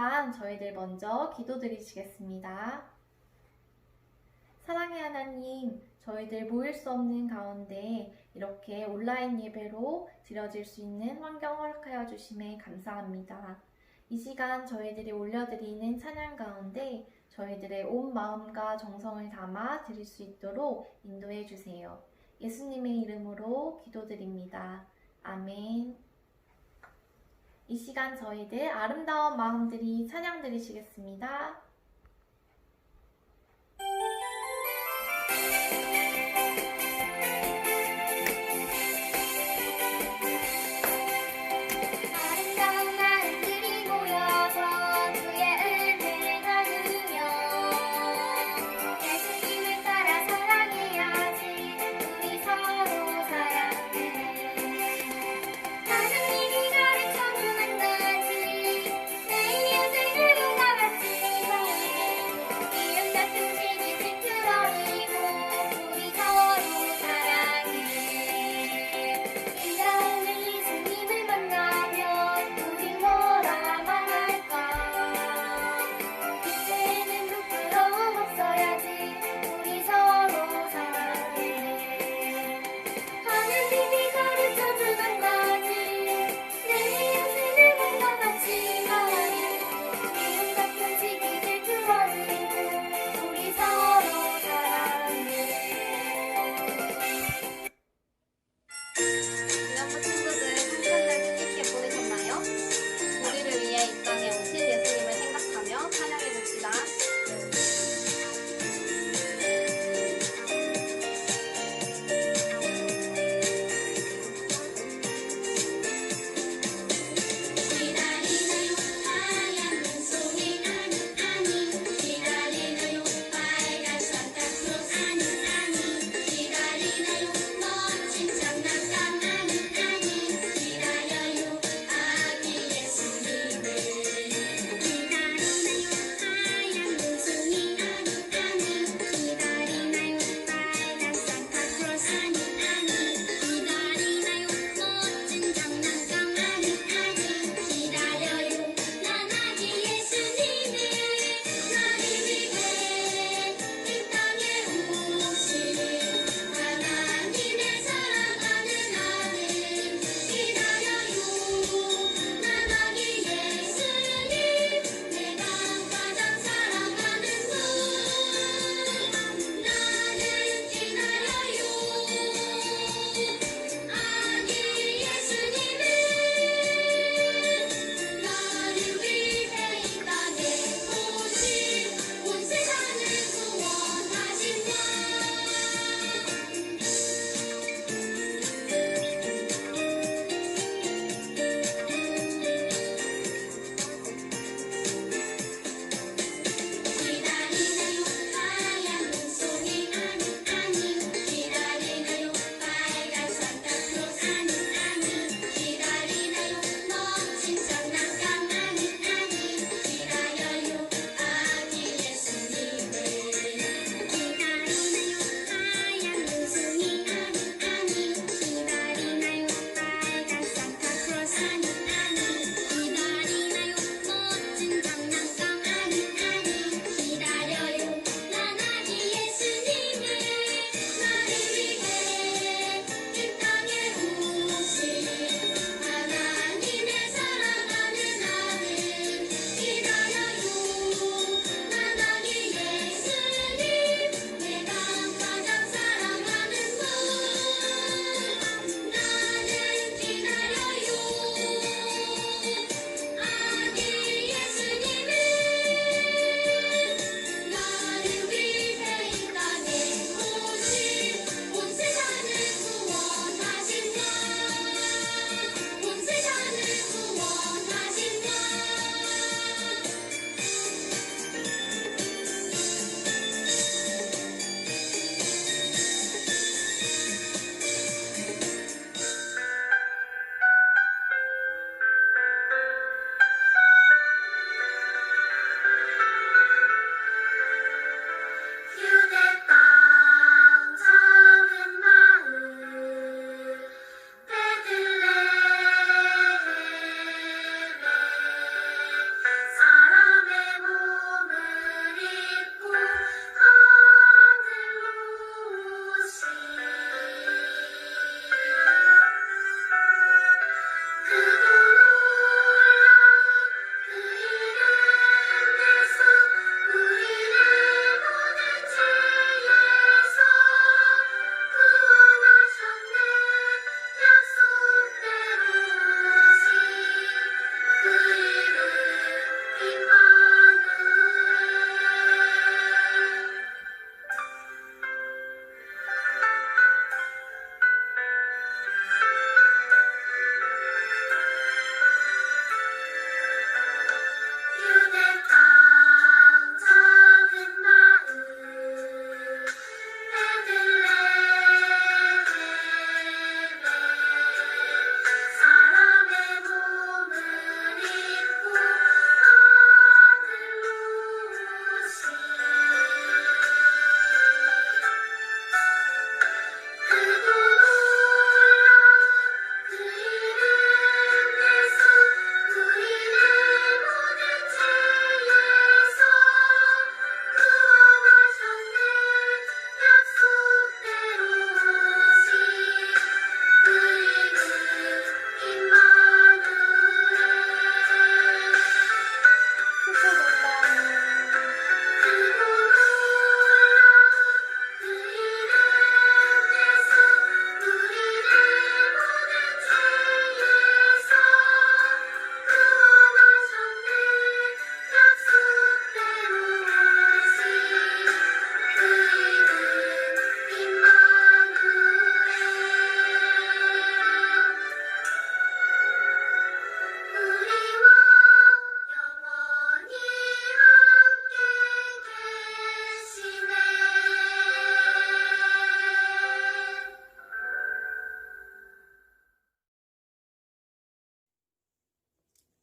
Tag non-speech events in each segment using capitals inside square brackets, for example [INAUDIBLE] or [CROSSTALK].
시간 저희들 먼저 기도드리시겠습니다. 사랑의 하나님, 저희들 모일 수 없는 가운데 이렇게 온라인 예배로 드려질 수 있는 환경 허락하여 주심에 감사합니다. 이 시간 저희들이 올려드리는 찬양 가운데 저희들의 온 마음과 정성을 담아 드릴 수 있도록 인도해 주세요. 예수님의 이름으로 기도드립니다. 아멘. 이 시간 저희들 아름다운 마음들이 찬양 드리시겠습니다.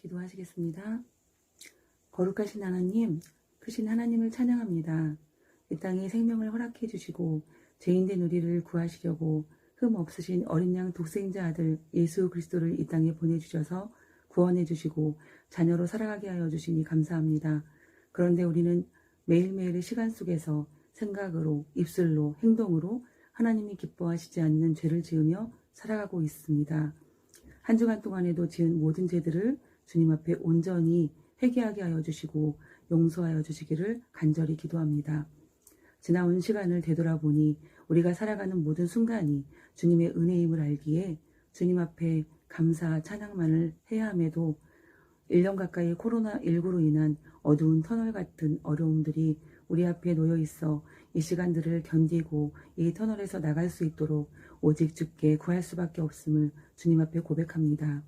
기도하시겠습니다. 거룩하신 하나님, 크신 하나님을 찬양합니다. 이 땅에 생명을 허락해 주시고 죄인된 우리를 구하시려고 흠 없으신 어린 양 독생자 아들 예수 그리스도를 이 땅에 보내주셔서 구원해 주시고 자녀로 살아가게 하여 주시니 감사합니다. 그런데 우리는 매일매일의 시간 속에서 생각으로, 입술로, 행동으로 하나님이 기뻐하시지 않는 죄를 지으며 살아가고 있습니다. 한 주간 동안에도 지은 모든 죄들을 주님 앞에 온전히 회개하게 하여 주시고 용서하여 주시기를 간절히 기도합니다. 지나온 시간을 되돌아보니 우리가 살아가는 모든 순간이 주님의 은혜임을 알기에 주님 앞에 감사 찬양만을 해야 함에도 1년 가까이 코로나19로 인한 어두운 터널 같은 어려움들이 우리 앞에 놓여 있어 이 시간들을 견디고 이 터널에서 나갈 수 있도록 오직 주께 구할 수밖에 없음을 주님 앞에 고백합니다.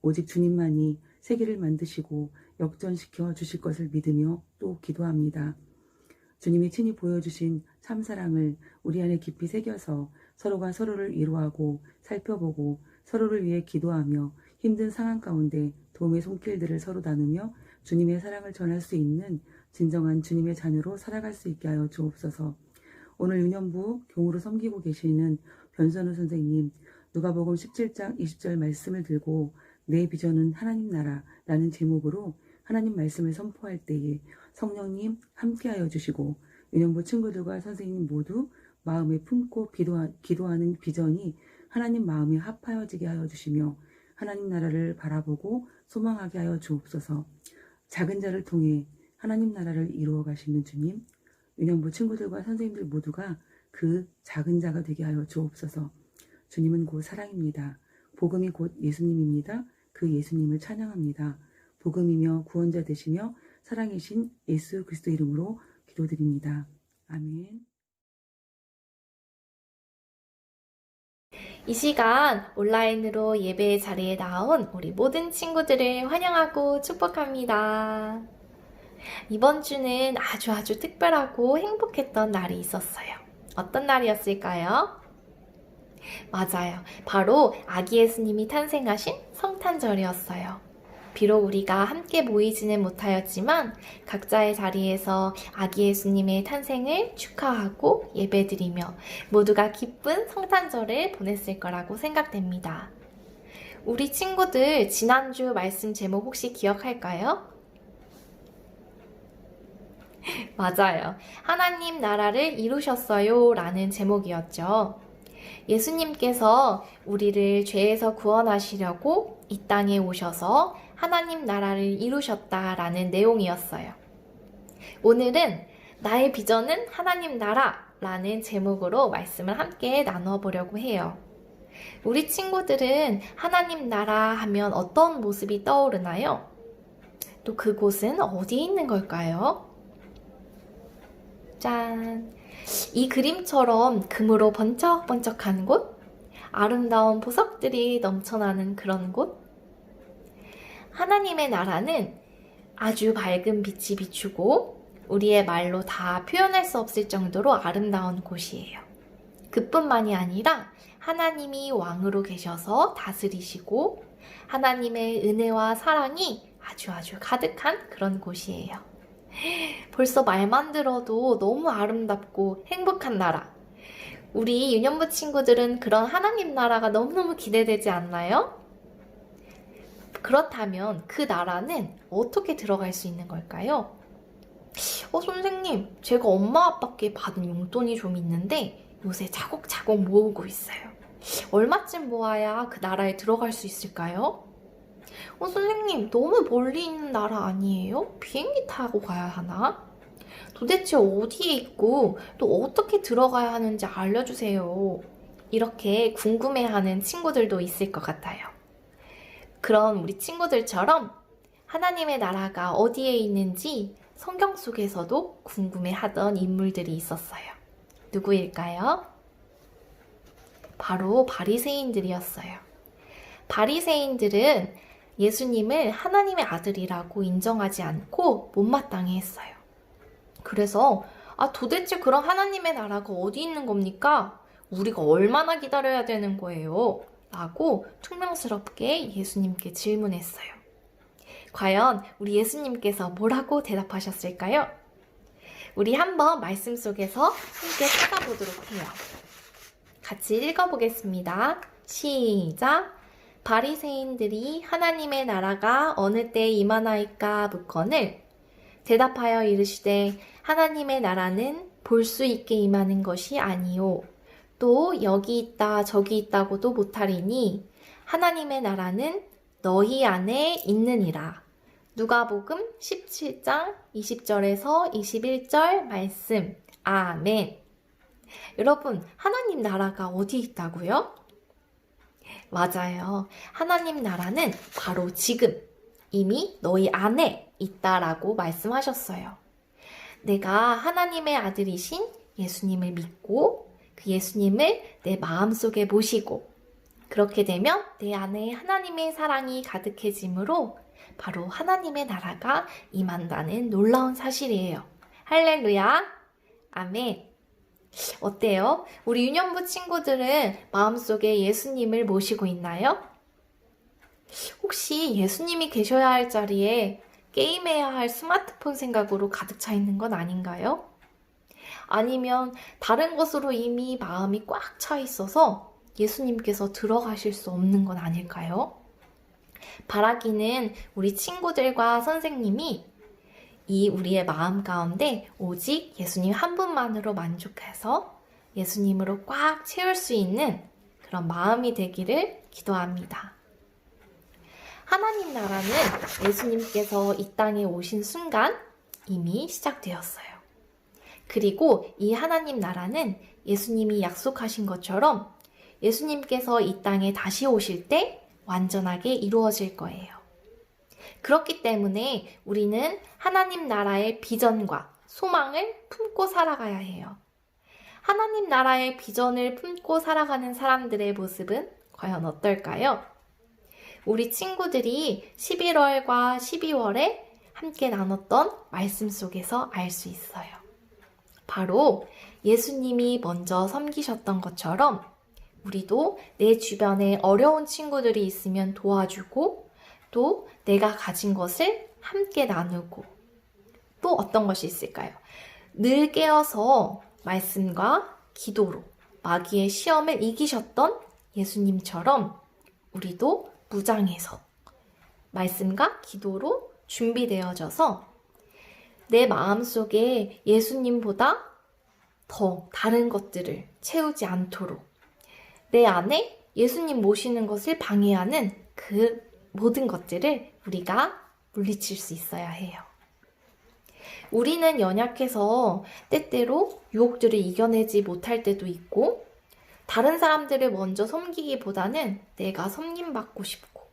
오직 주님만이 세계를 만드시고 역전시켜 주실 것을 믿으며 또 기도합니다. 주님이 친히 보여주신 참사랑을 우리 안에 깊이 새겨서 서로가 서로를 위로하고 살펴보고 서로를 위해 기도하며 힘든 상황 가운데 도움의 손길들을 서로 나누며 주님의 사랑을 전할 수 있는 진정한 주님의 자녀로 살아갈 수 있게 하여 주옵소서. 오늘 유년부 교우로 섬기고 계시는 변선우 선생님, 누가복음 17장 20절 말씀을 들고 내 비전은 하나님 나라라는 제목으로 하나님 말씀을 선포할 때에 성령님 함께하여 주시고 유년부 친구들과 선생님 모두 마음에 품고 기도하, 기도하는 비전이 하나님 마음에 합하여지게 하여 주시며 하나님 나라를 바라보고 소망하게 하여 주옵소서. 작은 자를 통해 하나님 나라를 이루어 가시는 주님, 유년부 친구들과 선생님들 모두가 그 작은 자가 되게 하여 주옵소서. 주님은 곧 사랑입니다. 복음이 곧 예수님입니다. 그 예수님을 찬양합니다. 복음이며 구원자 되시며 사랑이신 예수 그리스도 이름으로 기도드립니다. 아멘. 이 시간 온라인으로 예배 자리에 나온 우리 모든 친구들을 환영하고 축복합니다. 이번 주는 아주 아주 특별하고 행복했던 날이 있었어요. 어떤 날이었을까요? 맞아요. 바로 아기 예수님이 탄생하신 성탄절이었어요. 비록 우리가 함께 모이지는 못하였지만 각자의 자리에서 아기 예수님의 탄생을 축하하고 예배드리며 모두가 기쁜 성탄절을 보냈을 거라고 생각됩니다. 우리 친구들 지난주 말씀 제목 혹시 기억할까요? [LAUGHS] 맞아요. 하나님 나라를 이루셨어요 라는 제목이었죠. 예수님께서 우리를 죄에서 구원하시려고 이 땅에 오셔서 하나님 나라를 이루셨다라는 내용이었어요. 오늘은 나의 비전은 하나님 나라라는 제목으로 말씀을 함께 나눠보려고 해요. 우리 친구들은 하나님 나라 하면 어떤 모습이 떠오르나요? 또 그곳은 어디에 있는 걸까요? 짠! 이 그림처럼 금으로 번쩍번쩍한 곳? 아름다운 보석들이 넘쳐나는 그런 곳? 하나님의 나라는 아주 밝은 빛이 비추고 우리의 말로 다 표현할 수 없을 정도로 아름다운 곳이에요. 그뿐만이 아니라 하나님이 왕으로 계셔서 다스리시고 하나님의 은혜와 사랑이 아주 아주 가득한 그런 곳이에요. 벌써 말만 들어도 너무 아름답고 행복한 나라. 우리 유년부 친구들은 그런 하나님 나라가 너무너무 기대되지 않나요? 그렇다면 그 나라는 어떻게 들어갈 수 있는 걸까요? 어, 선생님, 제가 엄마 아빠께 받은 용돈이 좀 있는데 요새 차곡차곡 모으고 있어요. 얼마쯤 모아야 그 나라에 들어갈 수 있을까요? 어, 선생님, 너무 멀리 있는 나라 아니에요? 비행기 타고 가야 하나? 도대체 어디에 있고 또 어떻게 들어가야 하는지 알려주세요. 이렇게 궁금해하는 친구들도 있을 것 같아요. 그런 우리 친구들처럼 하나님의 나라가 어디에 있는지 성경 속에서도 궁금해하던 인물들이 있었어요. 누구일까요? 바로 바리새인들이었어요. 바리새인들은 예수님을 하나님의 아들이라고 인정하지 않고 못마땅해 했어요. 그래서 아 도대체 그런 하나님의 나라가 어디 있는 겁니까? 우리가 얼마나 기다려야 되는 거예요? 라고 퉁명스럽게 예수님께 질문했어요. 과연 우리 예수님께서 뭐라고 대답하셨을까요? 우리 한번 말씀 속에서 함께 찾아보도록 해요. 같이 읽어보겠습니다. 시작. 바리새인들이 하나님의 나라가 어느 때에 임하나이까 묻거늘 대답하여 이르시되 하나님의 나라는 볼 수 있게 임하는 것이 아니요 또 여기 있다 저기 있다고도 못하리니 하나님의 나라는 너희 안에 있느니라. 누가복음 17장 20절에서 21절 말씀. 아멘. 여러분, 하나님 나라가 어디 있다고요? 맞아요. 하나님 나라는 바로 지금 이미 너희 안에 있다라고 말씀하셨어요. 내가 하나님의 아들이신 예수님을 믿고 그 예수님을 내 마음속에 모시고 그렇게 되면 내 안에 하나님의 사랑이 가득해지므로 바로 하나님의 나라가 임한다는 놀라운 사실이에요. 할렐루야. 아멘. 어때요? 우리 유년부 친구들은 마음속에 예수님을 모시고 있나요? 혹시 예수님이 계셔야 할 자리에 게임해야 할 스마트폰 생각으로 가득 차 있는 건 아닌가요? 아니면 다른 것으로 이미 마음이 꽉 차 있어서 예수님께서 들어가실 수 없는 건 아닐까요? 바라기는 우리 친구들과 선생님이 이 우리의 마음 가운데 오직 예수님 한 분만으로 만족해서 예수님으로 꽉 채울 수 있는 그런 마음이 되기를 기도합니다. 하나님 나라는 예수님께서 이 땅에 오신 순간 이미 시작되었어요. 그리고 이 하나님 나라는 예수님이 약속하신 것처럼 예수님께서 이 땅에 다시 오실 때 완전하게 이루어질 거예요. 그렇기 때문에 우리는 하나님 나라의 비전과 소망을 품고 살아가야 해요. 하나님 나라의 비전을 품고 살아가는 사람들의 모습은 과연 어떨까요? 우리 친구들이 11월과 12월에 함께 나눴던 말씀 속에서 알 수 있어요. 바로 예수님이 먼저 섬기셨던 것처럼 우리도 내 주변에 어려운 친구들이 있으면 도와주고 또 내가 가진 것을 함께 나누고 또 어떤 것이 있을까요? 늘 깨어서 말씀과 기도로 마귀의 시험을 이기셨던 예수님처럼 우리도 무장해서 말씀과 기도로 준비되어져서 내 마음속에 예수님보다 더 다른 것들을 채우지 않도록 내 안에 예수님 모시는 것을 방해하는 그 모든 것들을 우리가 물리칠 수 있어야 해요. 우리는 연약해서 때때로 유혹들을 이겨내지 못할 때도 있고, 다른 사람들을 먼저 섬기기보다는 내가 섬김받고 싶고,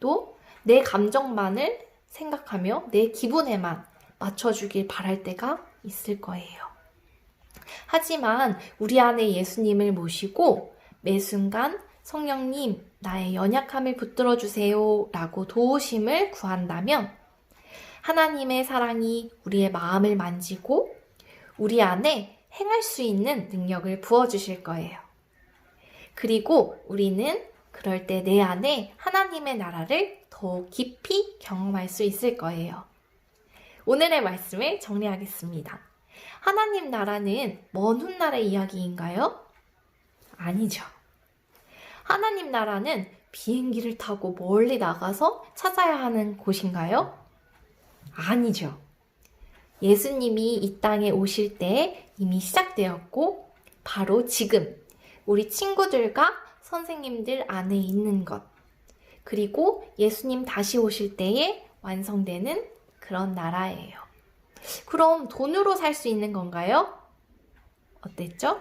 또 내 감정만을 생각하며 내 기분에만 맞춰주길 바랄 때가 있을 거예요. 하지만 우리 안에 예수님을 모시고 매 순간 성령님, 나의 연약함을 붙들어 주세요 라고 도우심을 구한다면 하나님의 사랑이 우리의 마음을 만지고 우리 안에 행할 수 있는 능력을 부어주실 거예요. 그리고 우리는 그럴 때 내 안에 하나님의 나라를 더 깊이 경험할 수 있을 거예요. 오늘의 말씀을 정리하겠습니다. 하나님 나라는 먼 훗날의 이야기인가요? 아니죠. 하나님 나라는 비행기를 타고 멀리 나가서 찾아야 하는 곳인가요? 아니죠. 예수님이 이 땅에 오실 때 이미 시작되었고, 바로 지금 우리 친구들과 선생님들 안에 있는 것, 그리고 예수님 다시 오실 때에 완성되는 그런 나라예요. 그럼 돈으로 살 수 있는 건가요? 어땠죠?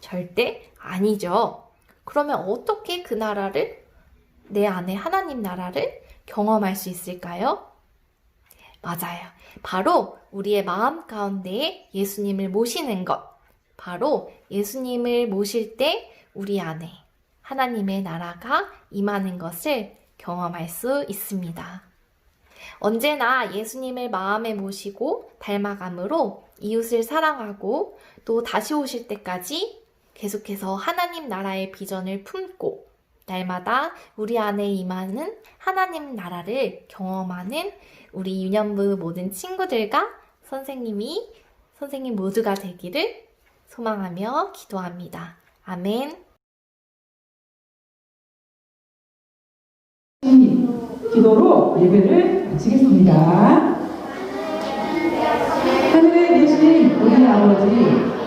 절대 아니죠. 그러면 어떻게 그 나라를, 내 안에 하나님 나라를 경험할 수 있을까요? 맞아요. 바로 우리의 마음 가운데에 예수님을 모시는 것. 바로 예수님을 모실 때 우리 안에 하나님의 나라가 임하는 것을 경험할 수 있습니다. 언제나 예수님을 마음에 모시고 닮아감으로 이웃을 사랑하고 또 다시 오실 때까지 계속해서 하나님 나라의 비전을 품고 날마다 우리 안에 임하는 하나님 나라를 경험하는 우리 유년부 모든 친구들과 선생님이 선생님 모두가 되기를 소망하며 기도합니다. 아멘. 기도로 예배를 마치겠습니다. 하늘에 계신 우리 아버지,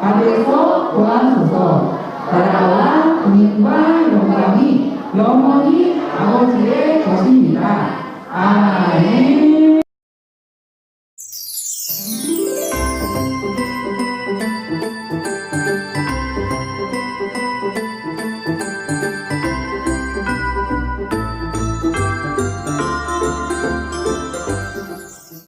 아래에서 보완소서 나라와 국민과 영광이 영원히 아버지의 것입니다. 아멘